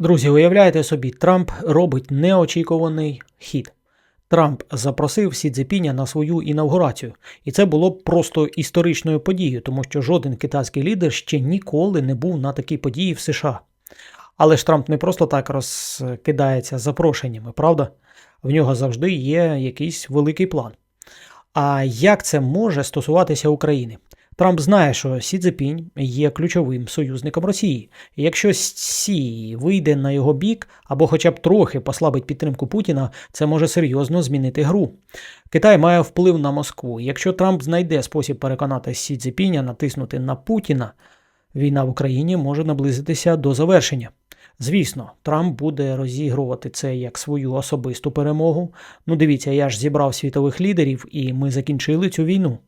Друзі, уявляєте собі, Трамп робить неочікуваний хід. Трамп запросив Сі Цзепіня на свою інавгурацію, і це було просто історичною подією, тому що жоден китайський лідер ще ніколи не був на такій події в США. Але ж Трамп не просто так розкидається запрошеннями, правда? В нього завжди є якийсь великий план. А як це може стосуватися України? Трамп знає, що Сі Цзепінь є ключовим союзником Росії. І якщо Сі вийде на його бік або хоча б трохи послабить підтримку Путіна, це може серйозно змінити гру. Китай має вплив на Москву. Якщо Трамп знайде спосіб переконати Сі Цзепіня натиснути на Путіна, війна в Україні може наблизитися до завершення. Звісно, Трамп буде розігрувати це як свою особисту перемогу. Ну, дивіться, я ж зібрав світових лідерів, і ми закінчили цю війну.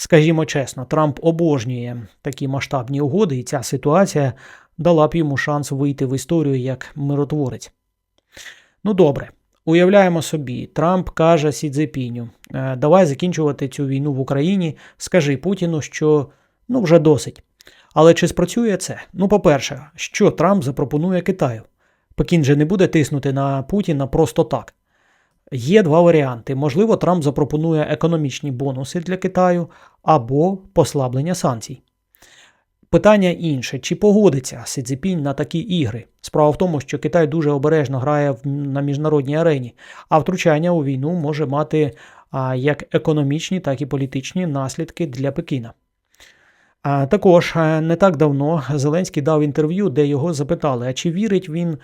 Скажімо чесно, Трамп обожнює такі масштабні угоди, і ця ситуація дала б йому шанс вийти в історію як миротворець. Ну добре, уявляємо собі, Трамп каже Сі Цзепіню, «Е, давай закінчувати цю війну в Україні, скажи Путіну, що ну вже досить. Але чи спрацює це? Ну, по-перше, що Трамп запропонує Китаю? Пекін же не буде тиснути на Путіна просто так. Є два варіанти. Можливо, Трамп запропонує економічні бонуси для Китаю або послаблення санкцій. Питання інше: чи погодиться Си Цзіпінь на такі ігри? Справа в тому, що Китай дуже обережно грає на міжнародній арені, а втручання у війну може мати як економічні, так і політичні наслідки для Пекіна. Також не так давно Зеленський дав інтерв'ю, де його запитали, а чи вірить він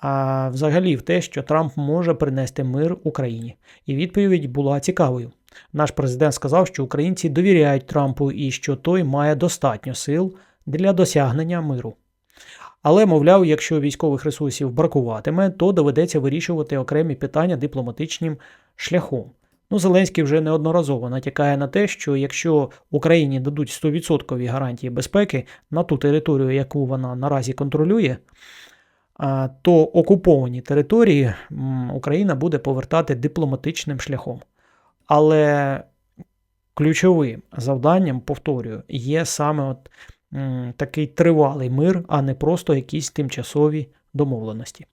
а взагалі в те, що Трамп може принести мир Україні. І відповідь була цікавою. Наш президент сказав, що українці довіряють Трампу і що той має достатньо сил для досягнення миру. Але, мовляв, якщо військових ресурсів бракуватиме, то доведеться вирішувати окремі питання дипломатичним шляхом. Ну, Зеленський вже неодноразово натякає на те, що якщо Україні дадуть 100% гарантії безпеки на ту територію, яку вона наразі контролює, то окуповані території Україна буде повертати дипломатичним шляхом. Але ключовим завданням, повторюю, є саме от такий тривалий мир, а не просто якісь тимчасові домовленості.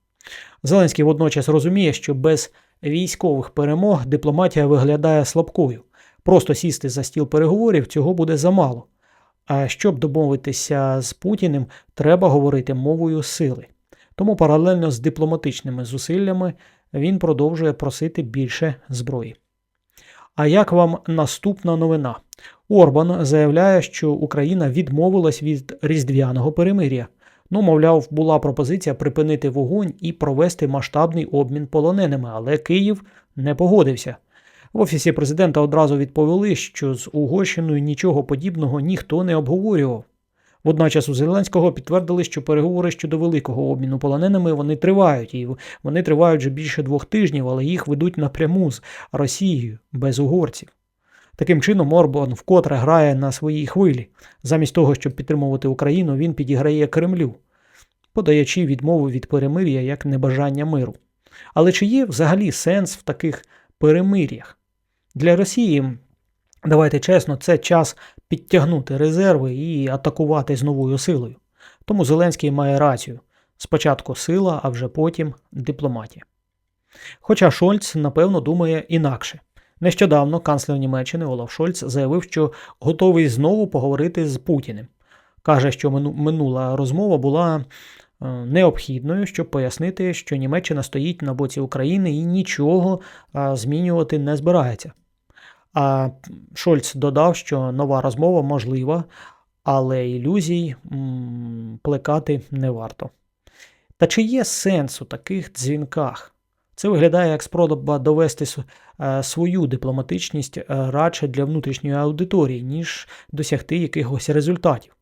Зеленський водночас розуміє, що без військових перемог дипломатія виглядає слабкою. Просто сісти за стіл переговорів цього буде замало. А щоб домовитися з Путіним, треба говорити мовою сили. Тому паралельно з дипломатичними зусиллями він продовжує просити більше зброї. А як вам наступна новина? Орбан заявляє, що Україна відмовилась від різдвяного перемир'я. Ну, мовляв, була пропозиція припинити вогонь і провести масштабний обмін полоненими, але Київ не погодився. В офісі президента одразу відповіли, що з Угорщиною нічого подібного ніхто не обговорював. Водночас у Зеленського підтвердили, що переговори щодо великого обміну полоненими вони тривають, і вони тривають вже більше двох тижнів, але їх ведуть напряму з Росією без угорців. Таким чином, Орбан вкотре грає на своїй хвилі. Замість того, щоб підтримувати Україну, він підіграє Кремлю, подаючи відмову від перемир'я як небажання миру. Але чи є взагалі сенс в таких перемир'ях? Для Росії Давайте чесно, це час підтягнути резерви і атакувати з новою силою. Тому Зеленський має рацію. Спочатку сила, а вже потім дипломатія. Хоча Шольц, напевно, думає інакше. Нещодавно канцлер Німеччини Олаф Шольц заявив, що готовий знову поговорити з Путіним. Каже, що минула розмова була е, необхідною, щоб пояснити, що Німеччина стоїть на боці України і нічого змінювати не збирається. А Шольц додав, що нова розмова можлива, але ілюзій плекати не варто. Та чи є сенс у таких дзвінках? Це виглядає як спроба довести е, свою дипломатичність е, радше для внутрішньої аудиторії, ніж досягти якихось результатів.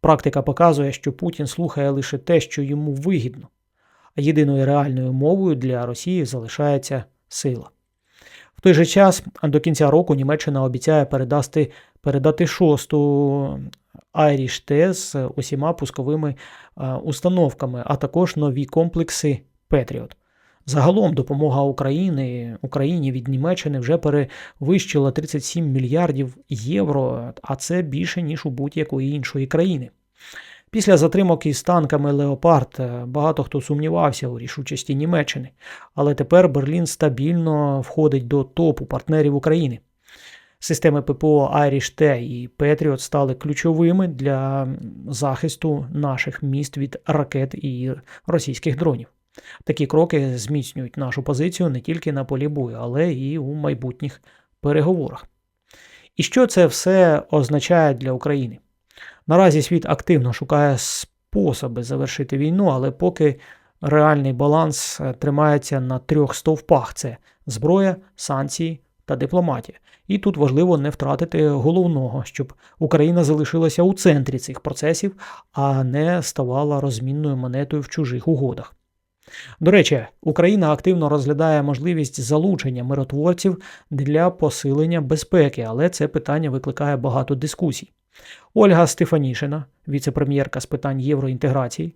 Практика показує, що Путін слухає лише те, що йому вигідно, а єдиною реальною мовою для Росії залишається сила. Той же час до кінця року Німеччина обіцяє передати, передати шосту Irish T з усіма пусковими установками, а також нові комплекси Patriot. Загалом допомога України Україні від Німеччини вже перевищила 37 мільярдів євро, а це більше ніж у будь-якої іншої країни. Після затримок із танками Леопард е, багато хто сумнівався у рішучості Німеччини, але тепер Берлін стабільно входить до топу партнерів України. Системи ППО Irish T і Patriot стали ключовими для захисту наших міст від ракет і російських дронів. Такі кроки зміцнюють нашу позицію не тільки на полі бою, але і у майбутніх переговорах. І що це все означає для України? Наразі світ активно шукає способи завершити війну, але поки реальний баланс е, тримається на трьох стовпах: це зброя, санкції та дипломатія. І тут важливо не втратити головного, щоб Україна залишилася у центрі цих процесів, а не ставала розмінною монетою в чужих угодах. До речі, Україна активно розглядає можливість залучення миротворців для посилення безпеки, але це питання викликає багато дискусій. Ольга Стефанішина, віце-прем'єрка з питань євроінтеграції,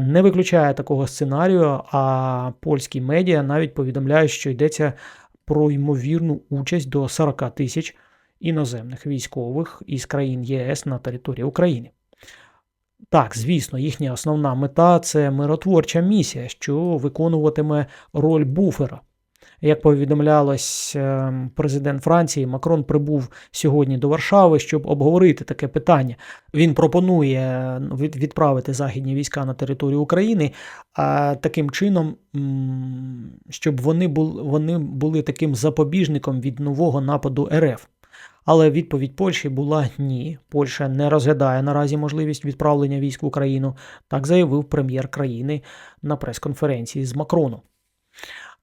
не виключає такого сценарію, а польські медіа навіть повідомляють, що йдеться про ймовірну участь до 40 тисяч іноземних військових із країн ЄС на території України. Так, звісно, їхня основна мета це миротворча місія, що виконуватиме роль буфера. Як повідомлялось, ем, президент Франції Макрон прибув сьогодні до Варшави, щоб обговорити таке питання. Він пропонує відправити західні війська на територію України, а таким чином, щоб вони були, вони були таким запобіжником від нового нападу РФ. Але відповідь Польщі була ні. Польща не розглядає наразі можливість відправлення військ в Україну, так заявив прем'єр країни на прес-конференції з Макроном.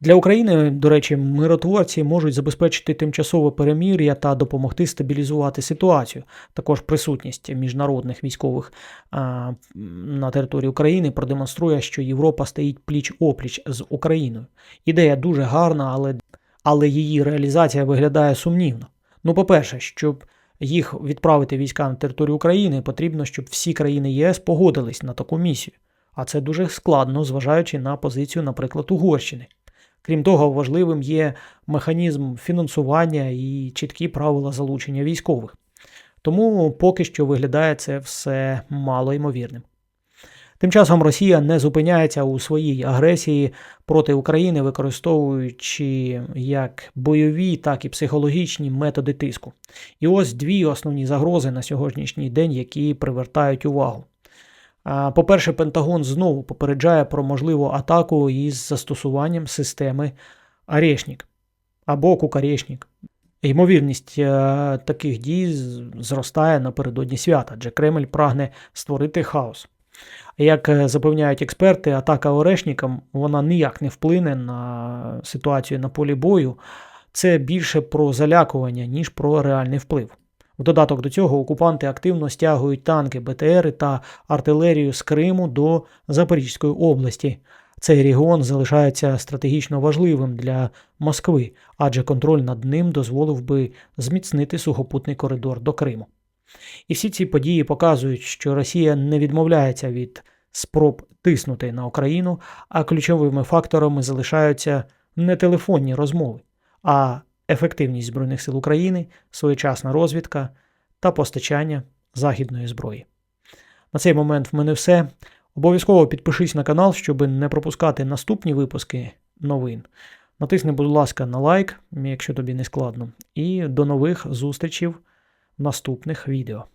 Для України, до речі, миротворці можуть забезпечити тимчасове перемір'я та допомогти стабілізувати ситуацію. Також присутність міжнародних військових а, на території України продемонструє, що Європа стоїть пліч опліч з Україною. Ідея дуже гарна, але, але її реалізація виглядає сумнівно. Ну, по-перше, щоб їх відправити війська на територію України, потрібно, щоб всі країни ЄС погодились на таку місію. А це дуже складно, зважаючи на позицію, наприклад, Угорщини. Крім того, важливим є механізм фінансування і чіткі правила залучення військових. Тому поки що виглядає це все мало ймовірним. Тим часом Росія не зупиняється у своїй агресії проти України, використовуючи як бойові, так і психологічні методи тиску. І ось дві основні загрози на сьогоднішній день, які привертають увагу. По-перше, Пентагон знову попереджає про можливу атаку із застосуванням системи Арешнік або Кукарешнік. Ймовірність е, таких дій зростає напередодні свята, адже Кремль прагне створити хаос. Як е, запевняють експерти, атака Орешнікам вона ніяк не вплине на ситуацію на полі бою. Це більше про залякування, ніж про реальний вплив. В додаток до цього окупанти активно стягують танки, БТРи та артилерію з Криму до Запорізької області. Цей регіон залишається стратегічно важливим для Москви, адже контроль над ним дозволив би зміцнити сухопутний коридор до Криму. І всі ці події показують, що Росія не відмовляється від спроб тиснути на Україну, а ключовими факторами залишаються не телефонні розмови, а ефективність Збройних сил України, своєчасна розвідка та постачання західної зброї. На цей момент в мене все. Обов'язково підпишись на канал, щоб не пропускати наступні випуски новин. Натисни, будь ласка, на лайк, якщо тобі не складно. І до нових зустрічей в наступних відео.